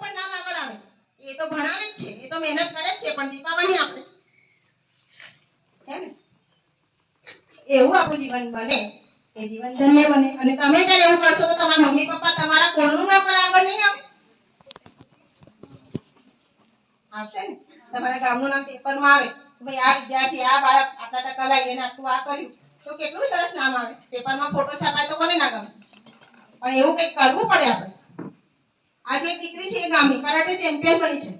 પણ નામ આગળ આવે એ તો ભણાવે જ છે, એ તો મહેનત કરે જ છે, પણ દીપાવલી આપણે હે એવું આપણું જીવન બને, એ જીવન ધન્ય બને. અને તમે જ્યારે એવું કરશો તો તમારા મમ્મી પપ્પા તમારા કોણનું નામ પણ આગળ નહીં આવે. આવશે ને? તમારા ગામનું નામ પેપરમાં આવે ભાઈ આ વિદ્યાર્થી, આ બાળક આટલા ટકા લાવી એને આટલું આ કર્યું. તો કેટલું સરસ નામ આવે. પેપરમાં ફોટો છાપાય તો કોને ના ગમે? પણ એવું કંઈક કરવું પડે આપણે. આજે દીકરી છે ગામની કરાટે ચેમ્પિયન બની છે.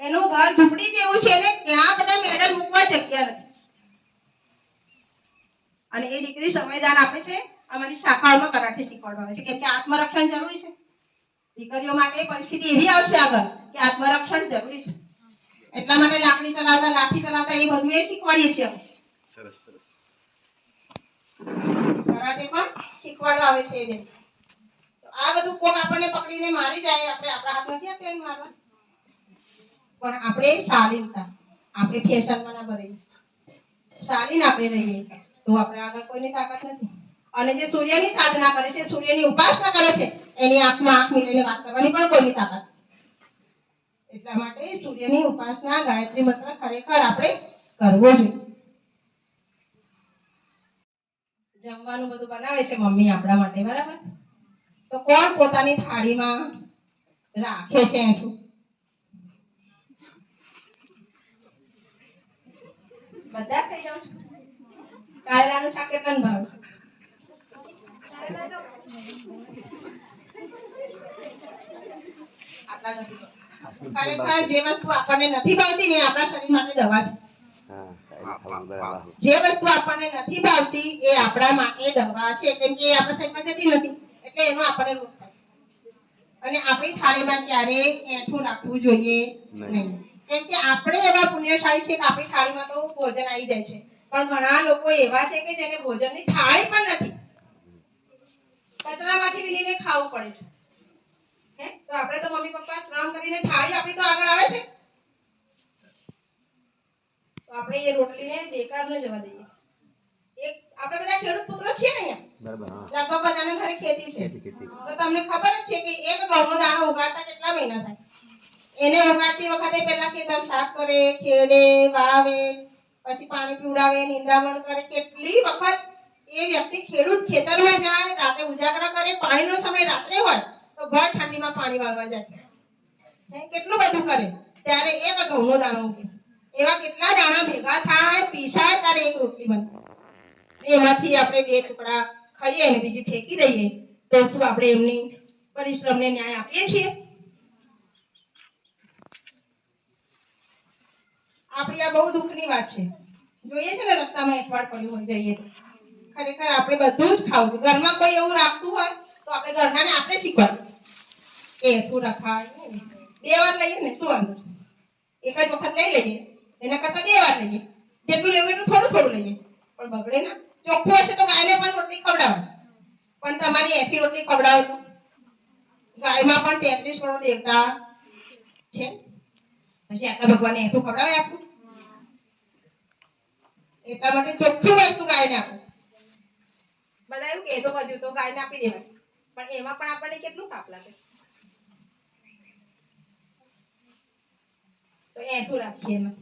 એનું ઘર ઝૂંપડી જેવું છે ને ત્યાં બધા મેડલ મૂકવા જગ્યા નથી. અને એ દીકરી સમયદાન આપે છે અમારી શાખાઓમાં કરાટે શીખવાડવા આવે છે. કેમ કે આત્મરક્ષણ જરૂરી છે. દીકરીઓ માટે પરિસ્થિતિ એવી આવશે આગળ કે આત્મરક્ષણ જરૂરી છે. એટલા માટે લાકડી ચલાવતા લાઠી ચલાવતા એ બધું એ શીખવાડીએ છીએ અમે. કરાટે પણ શીખવાડવા આવે છે એ આ બધું કોક આપણને પકડીને મારી જાય? આપણે આપણા હાથ નથી આપ્યા મારવા? પણ આપણે શાલીનતા આપણે ફેશનમાં ના ભરીએ. શાલીન આપણે રહીએ. તો આપણે આગળ કોઈની તાકાત નથી. અને જે સૂર્યની સાધના કરે છે, સૂર્યની ઉપાસના કરે છે, એની આંખમાં આંખ મિલાઈને વાત કરવાની પણ કોઈની તાકાત એટલા માટે સૂર્યની ઉપાસના ગાયત્રી મંત્ર ખરેખર આપણે કરવો જોઈએ. જમવાનું બધું બનાવે છે મમ્મી આપણા માટે, બરાબર? તો કોણ પોતાની થાળીમાં રાખે છે એઠું? બધા ખાઈ છો. કારેલાનું શાક કેટલાને ભાવે. ખરેખર જે વસ્તુ આપણને નથી ભાવતી ને એ આપણા શરીર માટે દવા છે. જે વસ્તુ આપણને નથી ભાવતી એ આપણા માટે દવા છે. કેમ કે એ આપણા શરીરમાં જતી નથી. એટલે એનો આપણે રોગ થાય અને આપણી થાળીમાં ક્યારે એઠું રાખવું જોઈએ? નહીં. કેમ કે આપણે એવા પુણ્યશાળી છે કે આપણી થાળીમાં તો ભોજન આવી જાય છે. પણ ઘણા લોકો એવા છે કે જેને ભોજનની થાળી પણ નથી. કચરામાંથી લઈને ખાવું પડે છે. હે? તો આપણે તો મમ્મી પપ્પા શ્રમ કરીને થાળી આપણી તો આગળ આવે છે. તો આપણે એ રોટલીને બેકાર ન જવા દઈએ. આપણે બધા ખેડૂત પુત્રો છીએ ને લગભગ બધાને ઘરે ખેતી છે. તો તમને ખબર જ છે કે એક ઘઉંનો દાણો ઉગાડતા કેટલા મહિના થાય? એને ઉગાડતી વખતે પહેલા ખેતર સાફ કરે ખેડે વાવે પછી પાણી પીવડાવે નિંદામણ કરે. કેટલી વખત એ વ્યક્તિ ખેડૂત ખેતરમાં જાય રાતે ઉજાગરા કરે પાણીનો સમય રાત્રે હોય તો ભર ઠંડીમાં પાણી વાળવા જાય. કેટલું બધું કરે? ત્યારે એક ઘઉંનો દાણો ઉગે. એવા કેટલા દાણા ભેગા થાય પીસાય ત્યારે એક રોટલી બને. એમાંથી આપણે બે ટુકડા ખાઈએ અને બીજી ફેંકી દઈએ. તો શું આપણે એમની પરિશ્રમને ન્યાય આપીએ છીએ? આપણી આ બહુ દુઃખની વાત છે. જોઈએ છે ને રસ્તામાં એકવાર પડ્યું હોય જઈએ ખરેખર આપણે બધું જ ખાવું છે. ઘરમાં કોઈ એવું રાખતું હોય તો આપણે ઘરનાને આપણે શીખવાડવું કે એટલું રખાય બે વાર લઈએ ને શું વાંધો છે? એક જ વખત લઈ લઈએ. એના કરતા બે વાર લઈએ. જેટલું લેવું એટલું થોડું થોડું લઈએ. પણ બગડે ના. ચોખ્ખું હશે તો ગાયને પણ રોટલી ખવડાવો. પણ તમારી એઠી રોટલી ખવડાવો તો. ગાયમાં પણ તેત્રીસ કરોડ દેવતા છે. પછી આટલા ભગવાને એઠું ખવડાવે આપવું એટલા માટે ચોખ્ખું વસ્તુ ગાયને આપો. બધા એવું કે તો બધું તો ગાયને આપી દેવાય. પણ એમાં પણ આપણને કેટલું પાપ લાગે? તો એઠું રાખીએ એમાં.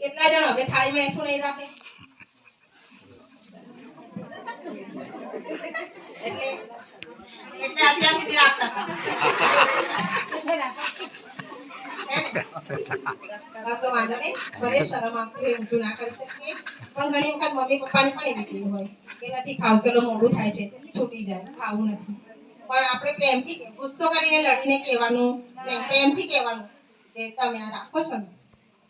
કેટલા જણ હવે થાળીમાં એઠું નહીં રાખે? મમ્મી હોય છૂટી જાય, ખાવું નથી. પણ આપણે પ્રેમથી ગુસ્સો કરીને લડીને કહેવાનું પ્રેમથી કહેવાનું કે તમે આ રાખો છો ને,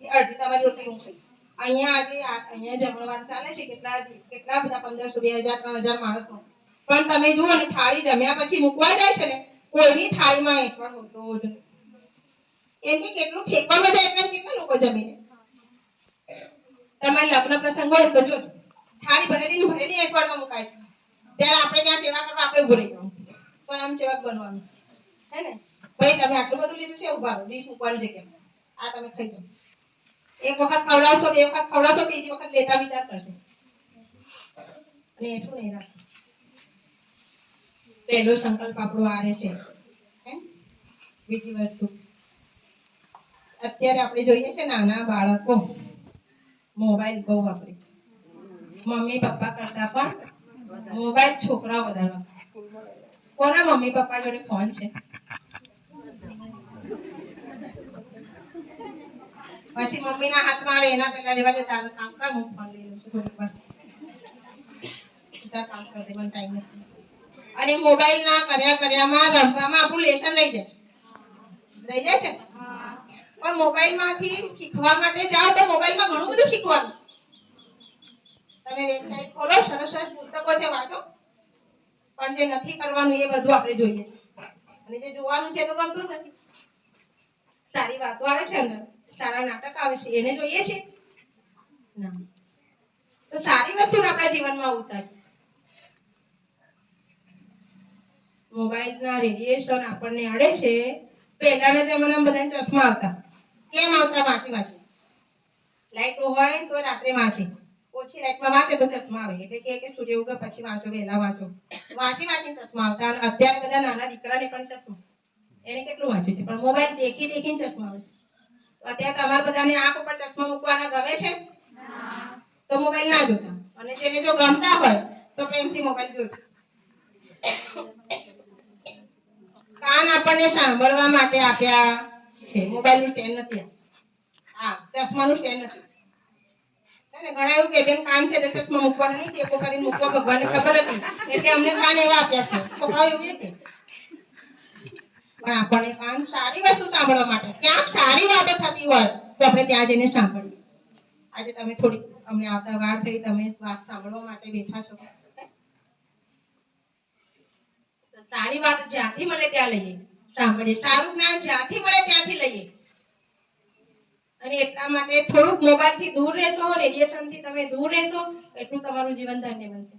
એ અડધી તમારી રોટલી હું ખાઈશ. અહીંયા આજે અહીંયા જમણવાર ચાલે છે, કેટલા કેટલા બધા પંદરસો, બે હજાર, ત્રણ હજાર માણસનો પણ તમે જુઓ ને, થાળી જમ્યા પછી મૂકવા જાય છે ને, કોઈની થાળીમાં એકવાર હોતો જ એમ કેટલું ફેંકવા જાય એટલે કેટલા લોકો જમીને તમારે લગ્ન પ્રસંગ હોય તો જો, થાળી ભરેલી ભરેલી એકવારમાં મુકાય છે. ત્યારે આપણે ત્યાં સેવા કરવા આપણે ઉભું રહી જવાનું સ્વયં સેવક બનવાનું. હે ને? ભાઈ, તમે આટલું બધું લીધું છે, ઊભા ડીશ મૂકવાની કેમ આ તમે ખાઈ જાઓ એક વખત ખવડાવશો, બે વખત ખવડાવશો બીજી વખત લેતા વિચાર કરશે અને એટલું નહીં રાખે. પહેલો સંકલ્પ આપણો આ રહે છે. બીજી વસ્તુ. અત્યારે આપણે જોઈએ છે નાના બાળકો, મોબાઈલ બહુ વાપરે. મમ્મી પપ્પા કરતા પણ મોબાઈલ છોકરાઓ વધારે વાપરે. કોના મમ્મી પપ્પા જોડે ફોન છે? પછી મમ્મીના હાથમાં આવે, એના પહેલા રેવા દે, તારું કામ કર, હું ફોન લઈ લઉં છું થોડીક વાર. કામ કર દે, મને ટાઈમ નથી. અને મોબાઈલ ના કર્યા કર્યામાં રમવામાં આપણું લેસન રહી જાય. રહી જાય છે? પણ મોબાઈલમાંથી શીખવા માટે જાઓ તો મોબાઈલમાં ઘણું બધું શીખવાનું. તમે વેબસાઇટ ખોલો, સરસ સરસ પુસ્તકો છે વાંચો. પણ જે નથી કરવાનું એ બધું આપણે જોઈએ. અને જે જોવાનું છે તો ગમતું નથી. સારી વાતો આવે છે અંદર. સારા નાટક આવે છે. એને જોઈએ છે? ના. તો સારી વસ્તુ આપણા જીવનમાં ઉતારી મોબાઈલના રેડિયેશન આપણને અડે છે, પહેલાના જમાનામાં બધાને ચશ્મા આવતા. કેમ આવતા? વાંચી માથે લાઈટ હોય તો રાત્રે વાંચે. ઓછી લાઈટમાં વાંચે તો ચશ્મા આવે. એટલે કે સૂર્ય ઉગે પછી વાંચો, વહેલા વાંચો. વાંચી વાંચી ચશ્મા આવતા અત્યારે બધા નાના દીકરાને પણ ચશ્મા. એને કેટલું વાંચ્યું છે? પણ મોબાઈલ દેખી, દેખીને ચશ્મા આવે છે. અત્યારે તમારા બધાને આંખ ઉપર ચશ્મા મૂકવાના ગમે છે? તો મોબાઈલ ના જોતા. અને જેને જો ગમતા હોય તો પ્રેમથી મોબાઈલ જોજો કાન આપણને સાંભળવા માટે આપ્યા છે. મોબાઈલનું સ્ટેન્ડ નથી. હા ચશ્મા નું સ્ટેન્ડ નથી પણ આપણને કાન સારી વસ્તુ સાંભળવા માટે. ક્યાંક સારી વાતો થતી હોય, તો આપણે ત્યાં જઈને સાંભળીએ. આજે તમે થોડી અમને આવતા વાર થઈ, તમે વાત સાંભળવા માટે બેઠા છો તો સારી વાત જ્યાંથી મળે ત્યાં લઈએ. સાંભળીએ. સારું જ્ઞાન જ્યાંથી મળે ત્યાંથી લઈએ. અને એટલા માટે થોડુંક મોબાઈલથી દૂર રહેશો રેડિયેશનથી તમે દૂર રહેશો, એટલું તમારું જીવન ધન્ય બનશે.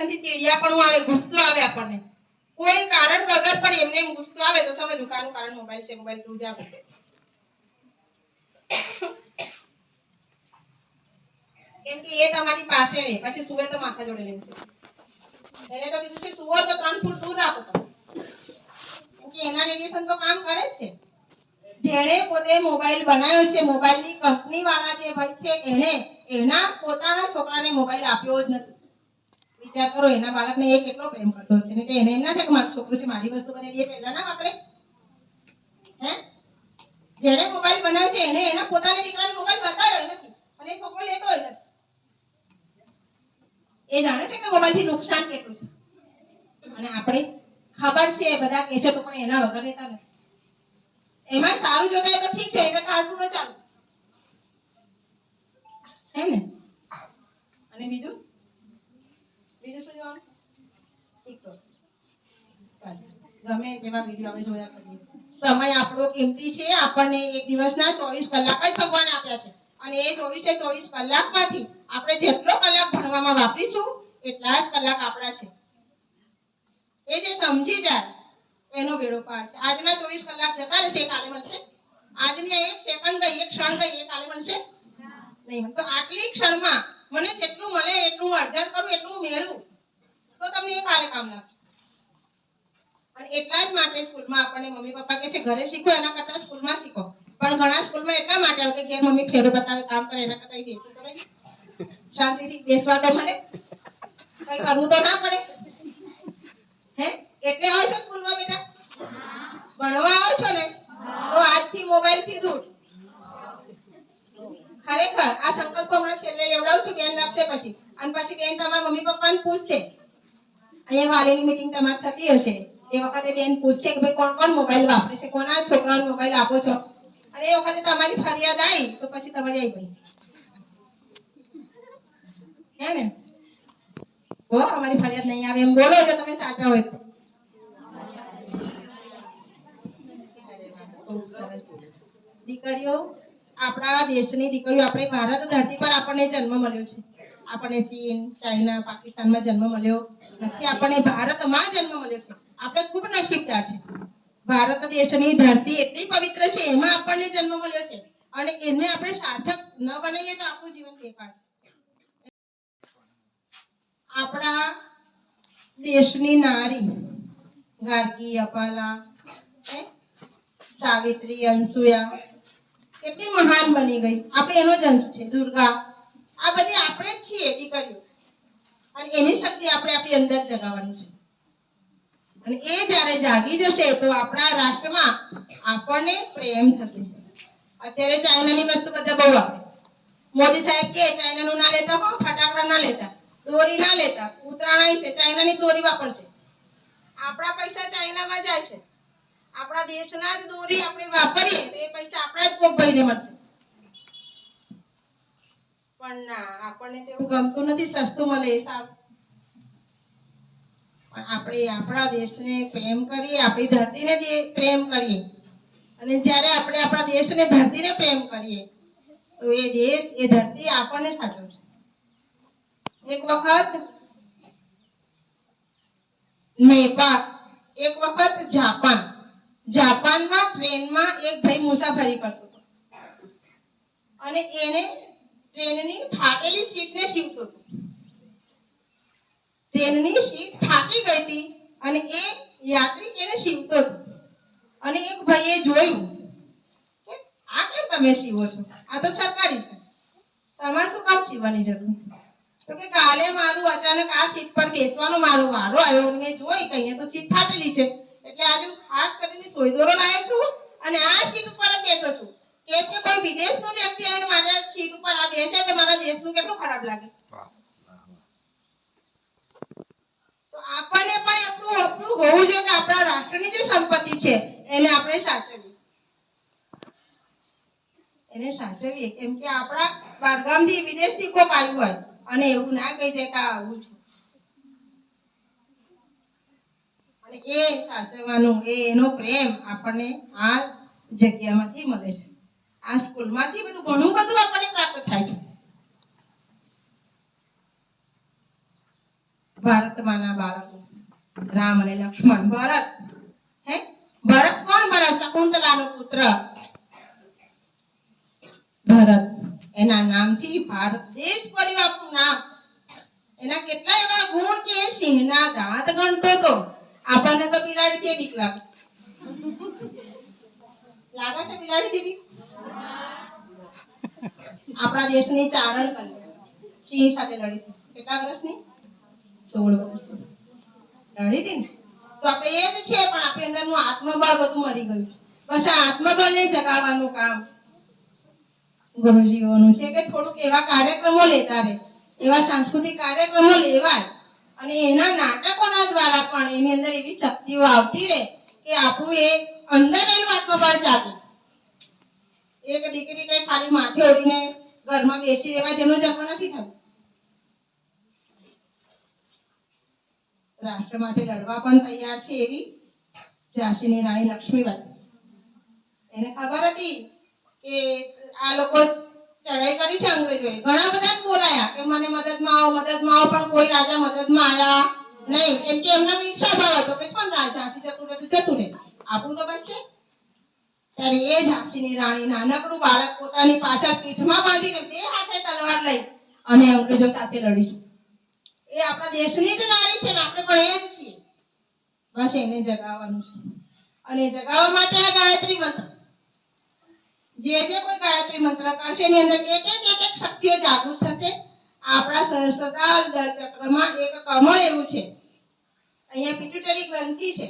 થી ચીડિયાપણું આવે, ગુસ્સો આવે આપણને. કોઈ કારણ વગર પણ એમને એમ ગુસ્સો આવે તો તમે દુકાનનું કારણ મોબાઈલ છે, મોબાઈલ તું જા કેમ કે એ તમારી પાસે રહે. પછી સુવે તો માથા જોડે લેવું એને તો કીધું છે સુવો તો ત્રણ ફૂટ દૂર રાખો કે એના રેડિયેશન તો કામ કરે જ છે. જેણે પોતે મોબાઈલ બનાવ્યો છે, મોબાઈલની કંપની વાળા જે ભાઈ છે, એને એના પોતાના છોકરાને મોબાઈલ આપ્યો જ નથી. વિચાર કરો, એના બાળકને એ કેટલો પ્રેમ કરતો હશે. નહીં તો એને એમ ના થાય કે મારું છોકરું છે, મારી વસ્તુ બને એ પહેલા ના વાપરે હે? જેણે મોબાઈલ બનાવ્યો છે, એને એના પોતાના દીકરાને મોબાઈલ બતાવ્યો નથી. અને છોકરો લેતો નથી. એ જાણે છે કે મોબાઈલથી નુકસાન કેટલું છે? અને આપણે ખબર છે બધા કહે છે તો પણ એના વગર રહેતા નથી. એમાં સારું જોતા તો ઠીક છે, એને કાઢવું ન ચાલુ. એમ ને? અને બીજું? બીજું શું જોવાનું? ગમે તેવા વીડિયો અમે જોયા કરીએ. સમય આપણો કિંમતી છે, આપણને એક દિવસના ચોવીસ કલાક જ ભગવાન આપ્યા છે. અને એ ચોવીસે ચોવીસ કલાકમાંથી આપણે જેટલો કલાક ભણવામાં વાપરીશું, એટલા જ કલાક આપણા છે. એ જે સમજી જાય, એનો બેડો પાર છે. આજના ચોવીસ કલાક જતા રહેશે કાલે બનશે આજની એક સેકન્ડ ગઈ, એક ક્ષણ ગઈ, એ કાલે બનશે નહીં. તો આટલી ક્ષણમાં મને જેટલું મળે, એટલું અર્જન કરું, એટલું મેળવું. તો તમને એ કાલે કામ લાગશે. અને એટલા જ માટે સ્કૂલમાં આપણને મમ્મી પપ્પા કહે છે, ઘરે શીખો, એના કરતા સ્કૂલમાં શીખો. પણ ઘણા સ્કૂલમાં એટલા માટે આવે કે ઘેર મમ્મી ફેરો બતાવે, કામ કરે, એના કરતા અહીં બેસી. શાંતિથી બેસવા તો મને. કઈ કરવું તો ના પડે. હે? એટલે આવો છો સ્કૂલમાં બેટા? ભણવા આવો છો ને? તો આજથી મોબાઈલથી દૂર. ખરેખર આ સંકલ્પ હમણાં છેલ્લે એવડાવું છું બેન રાખશે પછી. અને પછી બેન તમારા મમ્મી પપ્પાને પૂછશે. અહીંયા વાલીની મીટિંગ તમારે થતી હશે. એ વખતે બેન પૂછશે કે ભાઈ કોણ કોણ મોબાઈલ વાપરે છે? કોના છોકરાઓને મોબાઈલ આપો છો? અને એ વખતે તમારી ફરિયાદ આવી, તો પછી તમારી આવી ગઈ. ને? હો અમારી ફરિયાદ નહીં આવે એમ બોલો જો તમે સાચા હોય તો. દીકરીઓ, આપણા દેશની દીકરીઓ, આપણે ભારત ધરતી પર આપણને જન્મ મળ્યો છે. આપણને ચીન, ચાઇના, પાકિસ્તાનમાં જન્મ મળ્યો. નથી, આપણને ભારતમાં જન્મ મળ્યો છે. આપણે ખૂબ નસીબદાર છે. ભારત દેશની ધરતી એટલી પવિત્ર છે, એમાં આપણને જન્મ મળ્યો છે. અને એને આપણે સાર્થક ન બનાવીએ તો આપણું જીવન બેકાર છે. આપણા દેશની નારી ગાર્ગી અપાલા સાવિત્રી અંસુયા કેટલી મહાન બની ગઈ. આપણે એનો જ અંશ છે, દુર્ગા. આ બધી આપણે જ છીએ, દીકરીઓ. અને એની શક્તિ આપણે આપણી અંદર જગાવવાનું છે. અને એ જ્યારે જાગી જશે, તો આપણા રાષ્ટ્રમાં આપણને પ્રેમ થશે. અત્યારે ચાઇનાની વસ્તુ બધા બહુ આવે મોદી સાહેબ કે, ચાઇનાનું ના લેતા હો, ફટાકડા ના લેતા. દોરી ના લેતા. ઉત્તરાયણ છે. ચાઇનાની દોરી વાપરશે. આપણા પૈસા ચાઇનામાં જાય છે આપણા દેશના જ દોરી આપણે વાપરીએ તો એ પૈસા આપણા જ કોક મળશે. પણ ના, આપણને તેવું ગમતું નથી, સસ્તું મળે એ સારું. પણ આપણે આપણા દેશને પ્રેમ કરીએ, આપણી ધરતીને પ્રેમ કરીએ. અને જ્યારે આપણે આપણા દેશને ધરતીને પ્રેમ કરીએ, તો એ દેશ, એ ધરતી આપણને સાચવશે. એક વખત નેપાળ, એક વખત જાપાન. જાપાનમાં ટ્રેનમાં એક ભાઈ મુસાફરી કરતો હતો. અને એને ટ્રેનની ફાટેલી સીટને સીવતો હતો. ટ્રેનની સીટ ફાટી ગઈ હતી અને એ યાત્રિક એને સીવતો હતો. અને એક ભાઈએ જોયું કે આ કેમ તમે સીવો છો? આ તો સરકારી છે. તમારે શું કામ સીવવાની જરૂર? તો કે કાલે મારું અચાનક આ સીટ પર બેસવાનો મારો વારો આવ્યો અને મેં જોઈ કે અહીંયા તો સીટ ફાટેલી છે. એટલે આજે હું ખાસ કરીને સોયદોરો લાવ્યો છું અને આ સીટ ઉપર જ બેઠો છું. કે કે કોઈ વિદેશનો વ્યક્તિ આવીને મારા સીટ ઉપર આ બેસે તો મારા દેશનું કેટલું ખરાબ લાગે. તો આપણને પણ એટલું એટલું હોવું જોઈએ કે આપણા રાષ્ટ્રની જે સંપત્તિ છે એને આપણે સાચવીએ. એને સાચવીએ. કેમ કે આપણા બારગામથી વિદેશથી કોક આવ્યું હોય અને એવું ના કહી દે કે આવું છું. અને એ સાચવવાનું, એ એનો પ્રેમ આપણને આ જગ્યામાંથી મળે છે. આ સ્કૂલમાંથી બધું ઘણું બધું આપણને પ્રાપ્ત થાય છે. ભારતમાંના બાળકો, રામ અને લક્ષ્મણ, ભરત, હે? ભરત કોણ ભરત શકુંતલાનો પુત્ર. ભરત એના નામથી ભારત દેશ પડ્યું આપણું નામ. એના કેટલા એવા ગુણ કે સિંહના દાંત ગણતો તો. આપણને તો બિલાડીથી બીક લાગે. લાગે છે બિલાડી બીક આપણા દેશની ચારણ કરી. સિંહ સાથે લડી હતી. કેટલા વર્ષની? સોળ વર્ષની લડી હતી ને? તો આપણે એ જ છે, પણ આપણી અંદરનું આત્મબળ બધું મરી ગયું છે. બસ આ આત્મબળને જગાવવાનું કામ. ગુરુજીઓનું છે કે થોડુંક એવા કાર્યક્રમો લેતા રહે, એવા સાંસ્કૃતિક કાર્યક્રમો લેવાય. અને એના નાટકોના દ્વારા પણ એની અંદર એવી શક્તિઓ આવતી રહે કે આપણું એ અંદર એનું આત્મબળ જાગે એક દીકરી કઈ ખાલી માથે ઓઢીને ઘરમાં બેસી રહેવા જેનો જન્મ નથી થયો. રાષ્ટ્ર માટે લડવા પણ તૈયાર છે એવી ઝાંસીની રાણી લક્ષ્મીબાઈ. એને ખબર હતી કે આ લોકો ચડાઈ કરી છે અંગ્રેજોએ. ઘણા બધા બોલાયા કે મને મદદમાં આવો મદદમાં આવો, પણ કોઈ રાજા મદદમાં આવ્યા નહીં. કેમ કે એમના ઈચ્છા ભાવ હતો કે કોણ રાજા જતું રહે જતું રહે આપણું તો બચશે ત્યારે એ ઝાંસીની રાણી નાનકડું બાળક પોતાની પાછળ પીઠમાં બાંધીને બે હાથે તલવાર લઈ અને અંગ્રેજો સાથે લડીશું એ આપણા દેશની જ નારી છે ને, આપણે પણ એ જ છીએ. બસ એને જગાવવાનું છે. અને જગાવવા માટે આ ગાયત્રી મંત્ર જે જે કોઈ ગાયત્રી મંત્ર કરશે, એની અંદર એક એક એક એક શક્તિઓ જાગૃત થશે. આપણા સહસ્ત્રાલ ચક્રમાં એક કમળ એવું છે. અહીંયા પિટ્યુટરી ગ્રંથિ છે.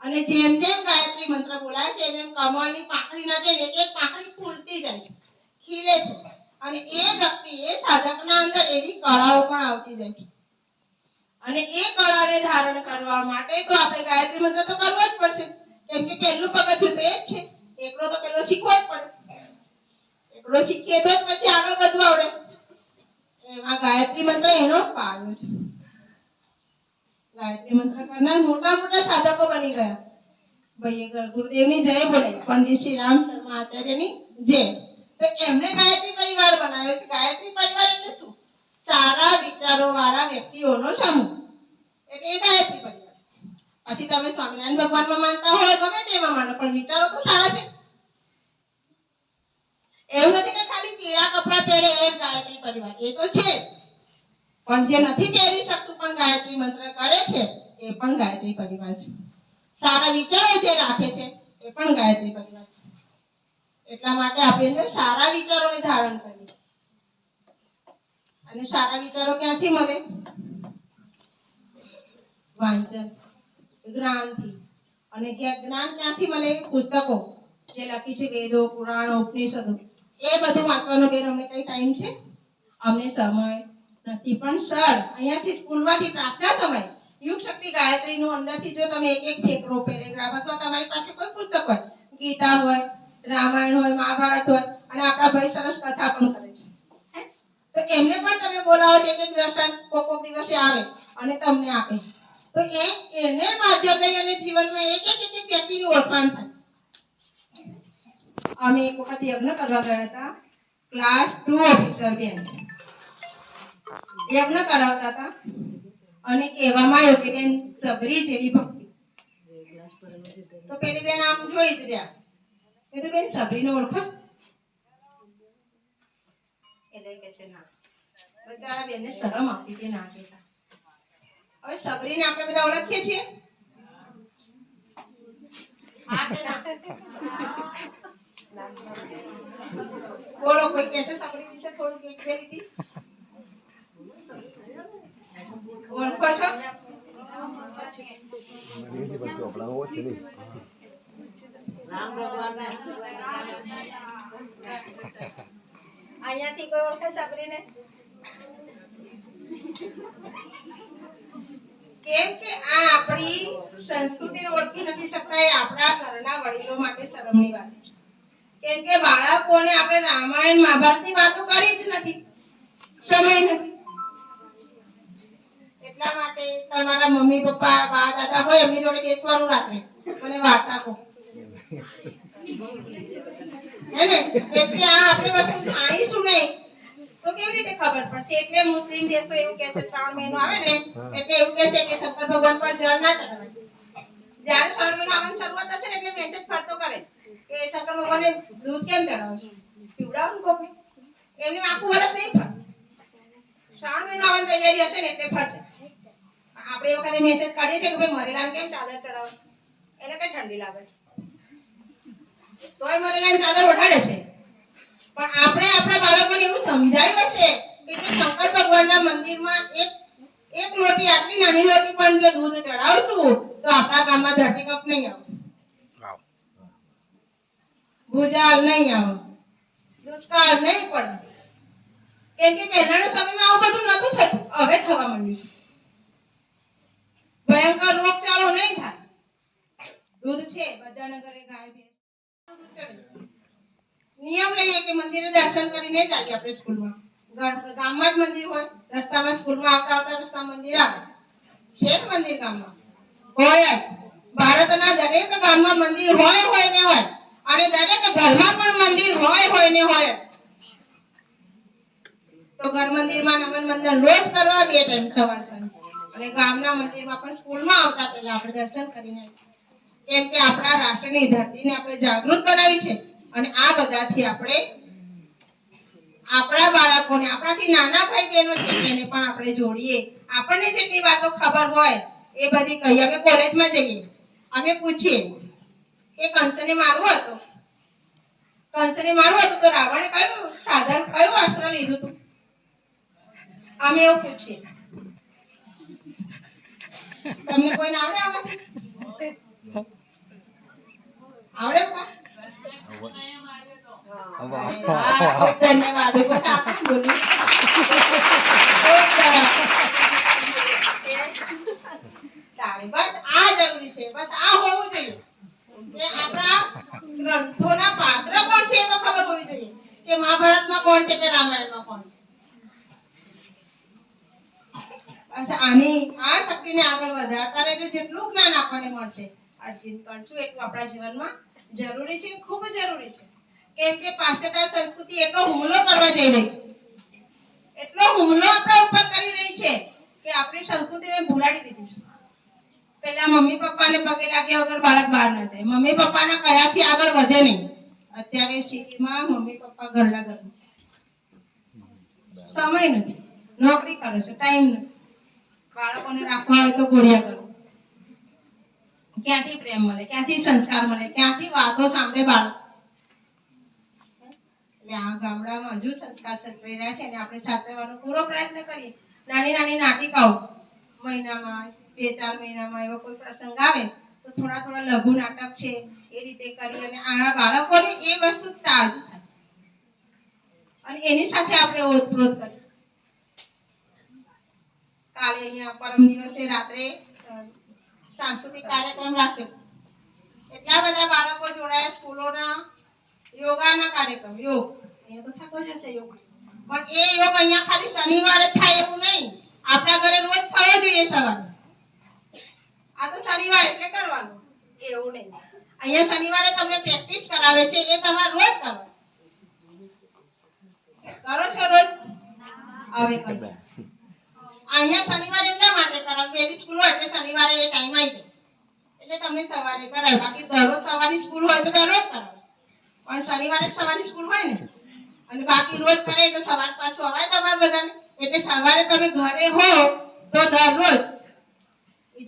અને જેમ જેમ ગાયત્રી મંત્ર બોલાય છે, એમ એમ કમળની પાંખડીના જેમ એક એક પાંખડી ફૂલતી જાય છે, ખીલે છે. અને એ વ્યક્તિ, એ સાધકના અંદર એવી કળાઓ પણ આવતી જાય છે. અને એ કળાને ધારણ કરવા માટે તો આપણે ગાયત્રી મંત્ર તો કરવો જ પડશે. કેમ કે પહેલું પગથિયું તો એ જ છે. એકલો તો પેલો શીખવો જ પડે. એકલો શીખીએ તો પછી આગળ બધું આવડે. એમાં ગાયત્રી મંત્ર એનો પાયો છે. ગાયત્રી મંત્ર કરનાર મોટા મોટા સાધકો બની ગયા. ભાઈએ ગુરુદેવની જય બોલે, પંડિત શ્રી રામ શર્મા આચાર્યની જય. તો એમણે ગાયત્રી પરિવાર બનાવ્યો છે. ગાયત્રી પરિવાર એટલે શું? સારા વિચારો વાળા વ્યક્તિઓનો સમૂહ. એટલે એ ગાયત્રી પરિવાર. પછી તમે સ્વામિનારાયણ ભગવાનમાં માનતા હોય, ગમે તેમાં માનો, પણ વિચારો તો સારા છે. એવું નથી કે ખાલી પીળા કપડાં પહેરે એ ગાયત્રી પરિવાર. એ તો છે પણ જે નથી પહેરી શકતું પણ ગાયત્રી મંત્ર કરે છે, એ પણ ગાયત્રી પરિવાર છે. સારા વિચારો જે રાખે છે, એ પણ ગાયત્રી પરિવાર છે. એટલા માટે આપણે અંદર સારા વિચારોને ધારણ કરીએ અને સારા વિચારો ક્યાંથી મળે? વાંચન, જ્ઞાનથી. અને જ્ઞા- જ્ઞાન ક્યાંથી મળે? પુસ્તકો. જે લખી છે વેદો, પુરાણો, ઉપનિષદો. એ બધું વાંચવાનો બેન, અમને કઈ ટાઈમ છે? અમને સમય નથી. પણ સર, અહીંયાથી સ્કૂલમાંથી પ્રાર્થના સમય. યુગ શક્તિ ગાયત્રીનું અંદરથી જો તમે એક એક ફેકરો પેરેગ્રાફ અથવા તમારી પાસે કોઈ પુસ્તક હોય, ગીતા હોય, રામાયણ હોય, મહાભારત હોય, અને આપણા ભાઈ સરસ કથા પણ કરે છે? તો એમને પણ તમે બોલાવો એક એક દ્રષ્ટાંત કોક કોક દિવસે આવે અને તમને આપે. તો એ, એને માધ્યમ લઈ અને જીવનમાં એક એક વ્યક્તિની ઓળખાણ થાય. અમે એક વખત યજ્ઞ કરવા ગયા હતા. ક્લાસ ટુ ઓફિસર બેન. યજ્ઞ કરાવતા હતા. અને કહેવામાં આવ્યું કે બેન સબરી જેવી ભક્તિ. તો પેલી બેન આમ જોઈ જ રહ્યા. એ તો બેન, સબરીને ઓળખો. છો?" એટલે કે છે, ના. બચારા બેનને શરમ આપી હતી ના કહેતા. હવે સબરીને આપણે બધા ઓળખીએ છીએ? હા કે ના? બોલો કોઈ કહેશે સાંભળી વિશે થોડુંક એક બે ઓળખો છો અહીંયાથી કેમ કે આ આપણી સંસ્કૃતિને ઓળખી નથી શકતા એ આપણા ઘરના વડીલો માટે શરમની વાત છે કેમ કે બાળકોને આપણે રામાયણ મહાભારતની વાતો કરી જ નથી. સમય નથી. એટલા માટે તમારા મમ્મી પપ્પા બા દાદા હોય એમની જોડે બેસવાનું રાખે મને વાર્તા કહો. હે ને? એટલે આ આપણે વસ્તુ જાણીશું નહીં. તો કેવી રીતે ખબર પડશે? એટલે મુસ્લિમ દેશો એવું કહે છે શ્રાવણ મહિનો આવે ને એટલે એવું કહે છે કે શંકર ભગવાન પર જળ ના ચડાવે જ્યારે શ્રાવણ મહિનો આવવાની શરૂઆત થશે ને એટલે મેસેજ ફરતો કરે કે શંકર ભગવાનને દૂધ કેમ ચડાવો છો. પીવડાવું કોકને. એમને આખું વર્ષ નહીં પણ શ્રાવણ મહિનો આવવાની તૈયારી હશે ને એટલે ફરશે આપણે એ વખતે મેસેજ કાઢીએ છીએ કે ભાઈ મરેલાને કેમ ચાદર ચડાવો એને કઈ ઠંડી લાગે છે. તોય મરેલાની ચાદર ઓઢાડે છે. પણ આપણે આપણા બાળકોને એવું સમજાવ્યું હશે કે જો શંકર ભગવાનના મંદિરમાં એક એક લોટી, આટલી નાની લોટી પણ જો દૂધ ચડાવશું, તો આપણા ગામમાં ધરતીકંપ નહીં આવે. ભૂજાલ નહીં આવે. દુષ્કાળ નહીં પડે. કેમ કે પહેલાના સમયમાં આવું બધું નતું થતું. હવે થવા માંડ્યું ભયંકર રોગચાળો નહીં થાય. દૂધ છે બધાના ઘરે ગાય, ભેંસ. નિયમ લઈએ કે મંદિરે દર્શન કરીને જ આવીએ આપણે સ્કૂલમાં. ગામમાં જ મંદિર હોય. રસ્તામાં સ્કૂલમાં આવતા આવતા રસ્તા મંદિર આવે. છે મંદિર ગામમાં? હોય ભારતના દરેક ગામમાં મંદિર હોય હોય ને હોય. અને દરેક ઘરમાં પણ મંદિર હોય હોય ને હોય. તો ઘર મંદિરમાં નમન મંદન રોજ કરવા બે ટાઈમ સવાર અને ગામના મંદિરમાં પણ સ્કૂલમાં આવતા પહેલા આપણે દર્શન કરીને કેમ કે આપણા રાષ્ટ્રની ધરતીને આપણે જાગૃત બનાવી છે. અને આ બધાથી આપણે આપણા બાળકોને, આપણાથી નાના ભાઈ બહેનો છે, એને પણ આપણે જોડીએ. આપણને જેટલી વાતો ખબર હોય, એ બધી કહીએ અમે કોલેજમાં જઈએ. અમે પૂછીએ. કે કંસને મારવો હતો. કંસને મારવો હતો તો રાવણે કયું સાધન, કયું અસ્ત્ર લીધું હતું અમે એવું પૂછીએ. તમને કોઈને આવડે આવડે ધન્યવાદ. બસ આ જરૂરી છે. બસ આ હોવું જોઈએ. એ જ્ઞાન આપણને મળશે અર્જિત કરશું એટલું આપણા જીવનમાં જરૂરી છે, ખૂબ જરૂરી છે. કેમ કે પાશ્ચાત્ય સંસ્કૃતિ એટલો હુમલો કરવા જઈ રહી છે. એટલો હુમલો આપણા ઉપર કરી રહી છે કે આપણી સંસ્કૃતિને ભૂલાડી દીધી છે. પેલા મમ્મી પપ્પાને પગે લાગ્યા વગર બાળક બહાર ન જાય. મમ્મી પપ્પાના કયાથી આગળ વધે નહીં. અત્યારે સિટીમાં મમ્મી પપ્પા ઘરના ઘર સમય નથી. નોકરી કરો છો. ટાઈમ નથી. બાળકોને રાખવા હોય તો ઘોડિયા કરો. ક્યાંથી પ્રેમ મળે? ક્યાંથી સંસ્કાર મળે? ક્યાંથી વાતો સાંભળે બાળક? એટલે આ ગામડામાં હજુ સંસ્કાર સચવાઈ રહ્યા છે અને આપણે સાચવવાનો પૂરો પ્રયત્ન કરીએ. નાની નાની નાટિકાઓ મહિનામાં બે ચાર મહિનામાં એવો કોઈ પ્રસંગ આવે તો થોડા થોડા લઘુ નાટક છે એ રીતે કરી અને આ બાળકોને એ વસ્તુ તાજું થાય. અને એની સાથે આપણે ઓતપ્રોત કરી કાલે અહીંયા પરમ દિવસે રાત્રે સાંસ્કૃતિક કાર્યક્રમ રાખ્યો. એટલા બધા બાળકો જોડાયા સ્કૂલોના યોગાના કાર્યક્રમ, યોગ. અહીંયા તો થતો જ હશે યોગ. પણ એ યોગ અહીંયા ખાલી શનિવારે થાય એવું નહીં. આપણા ઘરે રોજ થવો જોઈએ સવારે. આ તો શનિવાર એટલે કરવાનું. એવું નહીં. અહીંયા શનિવારે તમને પ્રેક્ટિસ કરાવે છે એ તમારે રોજ કરો કરો છો રોજ? હવે કરો. અહીંયા શનિવારે એટલા માટે કરાવે પેલી સ્કૂલ હોય એટલે શનિવારે એ ટાઈમ આવી જાય. એટલે તમને સવારે કરાવે. બાકી દરરોજ સવારની સ્કૂલ હોય તો દરરોજ કરો પણ શનિવારે સવારની સ્કૂલ હોય ને. અને બાકી રોજ કરે તો સવાર પાછું અવાય તમારે બધાને. એટલે સવારે તમે ઘરે હો તો દરરોજ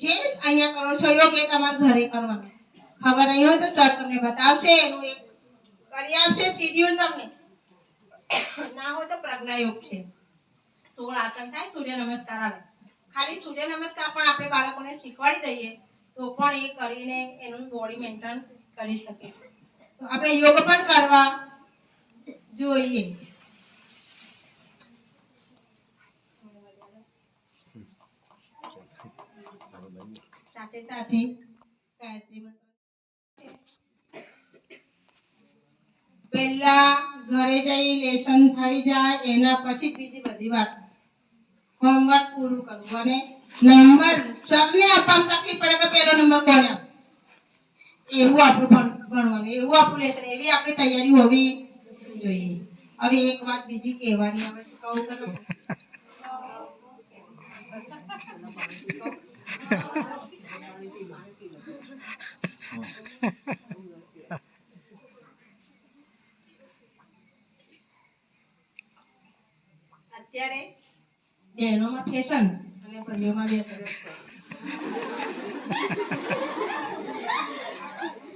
જે અહીંયા કરો છો? યોગ એ તમારે ઘરે કરવાનું. ખબર નહીં હોય તો સર તમને બતાવશે, એનું એક કરી આપશે શિડ્યુલ તમને. ના હોય તો પ્રજ્ઞા યોગ છે. સોળ આસન થાય, સૂર્ય નમસ્કાર આવે. ખાલી સૂર્ય નમસ્કાર પણ આપણે બાળકોને શીખવાડી દઈએ, તો પણ એ કરીને એનું બોડી મેન્ટેન કરી શકે તો આપણે યોગ પણ કરવા જોઈએ. સાથે સાથે ગાયત્રી ઘરે જઈ લેસન થઈ જાય, એના પછી બીજી બધી વાત. હોમવર્ક પૂરું કરવું અને નંબર સરને આપવામાં તકલીફ પડે કે પહેલો નંબર કોને એવું આપણું ભણવાનું, એવું આપણું લેસન, એવી આપણી તૈયારી હોવી જોઈએ. હવે એક વાત બીજી કહેવાની આવે છે કહું તો કહું. અત્યારે બહેનોમાં ફેશન અને ભાઈઓમાં વ્યસન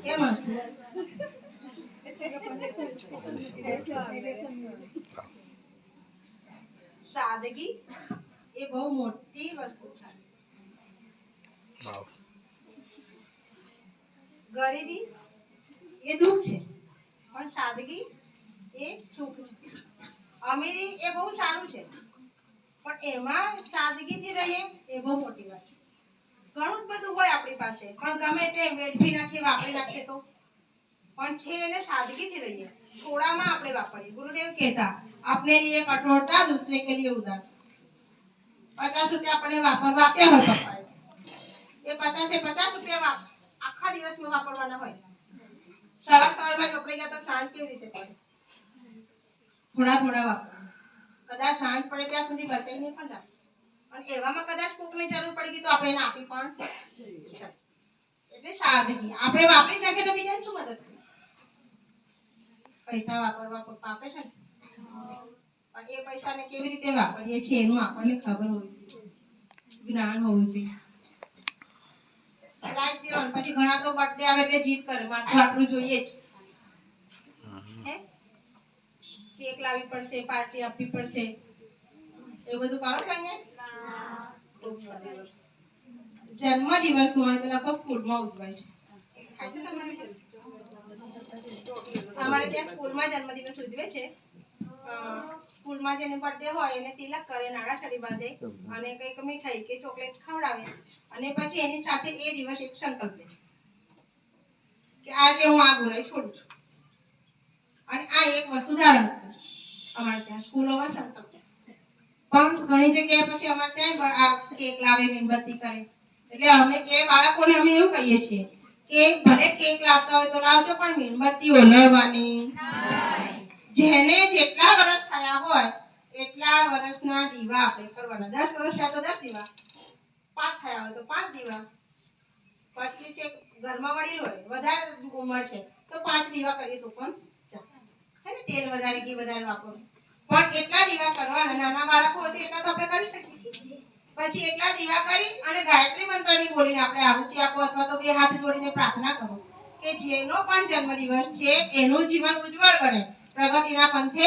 કેમ હસવું? સાદગી એ બહુ મોટી વસ્તુ છે ગરીબી એ દુઃખ છે પણ સાદગી એ સુખ છે અમીરી એ બહુ સારું છે પણ એમાં સાદગીથી રહીએ એ બહુ મોટી વાત છે ઘણું જ બધું હોય આપણી પાસે પણ ગમે તે વેડફી નાખીએ વાપરી નાખીએ તો પણ છે એને સાદગીથી રહીએ થોડામાં આપણે વાપરીએ. ગુરુદેવ કહેતા, આપને લીએ કઠોરતા દૂસરે કે લીએ ઉદાર. પચાસ રૂપિયા આપણે વાપરવા આપ્યા હોય પપ્પાએ. એ પચાસે પચાસ રૂપિયા વાપ- આખા દિવસમાં વાપરવાના હોય. સવાર સવારમાં કપડી ગયા તો સાંજ કેવી રીતે પડે થોડા થોડા વાપરવા કદાચ સાંજ પડે ત્યાં સુધી બચાઈને પણ રાખે. પણ એવામાં કદાચ કોકની જરૂર પડી ગઈ તો આપણે એને આપી પણ શકીએ. એટલે સાદગી. આપણે વાપરી નાખીએ તો બીજાને શું મદદ? પૈસા વાપરવા પપ્પા આપે છે? પણ એ પૈસાને કેવી રીતે વાપરીએ છીએ એનું આપણને ખબર હોવી જોઈએ. જ્ઞાન હોવું જોઈએ. દેવાનું, પછી ઘણા તો બર્થડે આવે એટલે જીદ કરે. મારે જોઈએ જ. કેક લાવવી પડશે, પાર્ટી આપવી પડશે. એવું બધું કરો છો અહીંયા? હોય તો લગભગ સ્કૂલમાં ઉજવાય છે. થાય છે તમારે? અમારે ત્યાં સ્કૂલમાં જન્મદિવસ ઉજવે છે. સ્કૂલમાં જેને બર્થડે હોય એને તિલક કરે નાળાછડી બાંધે અને કંઈક મીઠાઈ કે ચોકલેટ ખવડાવે અને પછી એની સાથે એ દિવસ એક સંકલ્પ લે કે આજે હું આ બુરાઈ છોડું છું. અને આ એક વસ્તુ ધારણ અમારે ત્યાં સ્કૂલોમાં સંકલ્પ પણ ઘણી જગ્યાએ પછી અમારે ત્યાં કેક લાવે, મીણબત્તી કરે. એટલે અમે એ બાળકોને અમે એવું કહીએ છીએ કે ભલે કેક લાવતા હોય તો લાવજો, પણ મીણબત્તી ઓલવવાની. જેને જેટલા વર્ષ થયા હોય, એટલા વર્ષના દીવા આપણે કરવાના. દસ વર્ષ થયા તો દસ દીવા. પાંચ થયા હોય તો પાંચ દીવા. પચીસ એક ઘરમાં વડીલ હોય, વધારે ઉંમર છે, તો પાંચ દીવા કરીએ તો પણ તેલ વધારે ઘી વધારે વાપરો પણ એટલા દીવા કરવાના, નાના બાળકો હોય તો એટલા તો આપણે કરી શકીએ. પછી એટલા દીવા કરી અને ગાયત્રી મંત્રની બોલીને આપણે આહુતિ આપો અથવા તો બે હાથ જોડીને પ્રાર્થના કરો કે જેનો પણ જન્મદિવસ છે, એનું જીવન ઉજ્જવળ બને, પ્રગતિના પંથે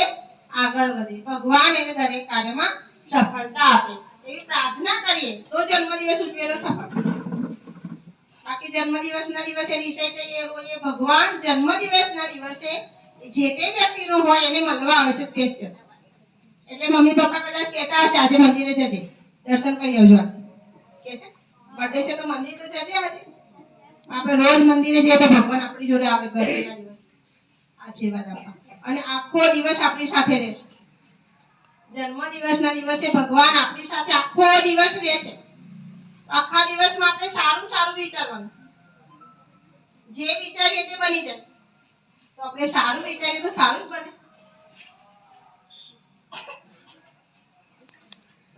આગળ વધે. ભગવાન એને દરેક કાર્યમાં સફળતા આપે. એવી પ્રાર્થના કરીએ તો જન્મદિવસ ઉજવેલો સફળ બાકી જન્મદિવસના દિવસે વિષય કહીએ એ ભગવાન જન્મદિવસના દિવસે જે તે વ્યક્તિનો હોય એને મળવા આવે છે સ્પેશિયલ એટલે મમ્મી પપ્પા કદાચ કહેતા હશે, આજે મંદિરે જજે. દર્શન કરી આવજો. કે છે? બર્થડે છે તો મંદિર તો જજે આજે. આપણે રોજ મંદિરે જઈએ તો ભગવાન આપણી જોડે આવે birthday ના દિવસે. આશીર્વાદ આપવા. અને આખો દિવસ આપણી સાથે રહે છે. જન્મદિવસના દિવસે ભગવાન આપણી સાથે આખો દિવસ રહે છે. આખા દિવસમાં આપણે સારું સારું વિચારવાનું. જે વિચારીએ તે બની જાય. તો આપણે સારું વિચારીએ તો સારું જ બને.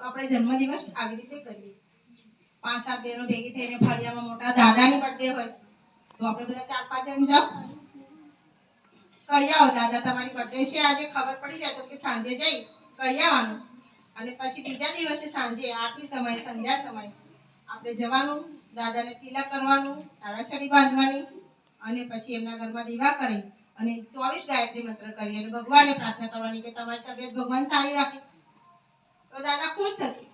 આપણે જન્મદિવસ આવી રીતે કરીએ. પાંચ સાત બહેનો ભેગી થઈને ફળિયામાં મોટા દાદાની બર્થડે હોય, તો આપણે બધા ચાર પાંચ જણ જાઓ. કહી આવો, દાદા, તમારી બર્થડે છે, આજે ખબર પડી જાય તો કે સાંજે જઈ. કહી આવવાનું. અને પછી બીજા દિવસે સાંજે આરતી સમય, સંધ્યા સમય, આપણે જવાનું, દાદાને તિલક કરવાનું તાળાછડી બાંધવાની અને પછી એમના ઘરમાં દીવા કરી અને ચોવીસ ગાયત્રી મંત્ર કરી અને ભગવાનને પ્રાર્થના કરવાની કે તમારી તબિયત ભગવાન સારી રાખે. તો દાદા, ખુશ થશે.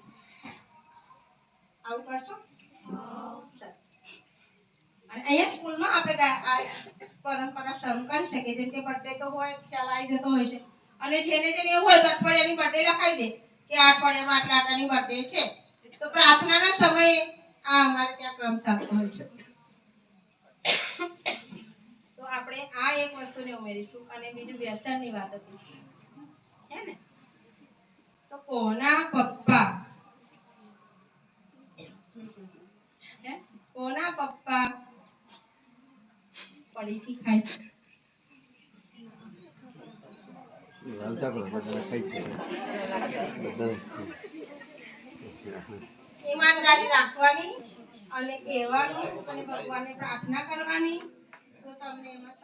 આવું કરશો. અને અહીંયા સ્કૂલમાં આપણે પરંપરા શરૂ કરી શકીએ જેમ બર્થડે તો હોય ખ્યાલ આવી જતો હોય છે. અને જેને જેને એવું હોય તો અઠવાડિયાની બર્થડે લખાવી દે કે આ અઠવાડિયામાં આટલા આટલાની બર્થડે છે. તો પ્રાર્થનાના સમયે આ અમારે ત્યાં ક્રમ ચાલતો હોય છે. તો આપણે આ એક વસ્તુને ઉમેરીશું અને બીજું વ્યસનની વાત હતી. હે ને? તો કોના પપ્પા? કોના પપ્પા? પડીથી ખાય છે. ઈમાનદારી રાખવાની અને કહેવાનું અને ભગવાનને પ્રાર્થના કરવાની. તો તમને એમાં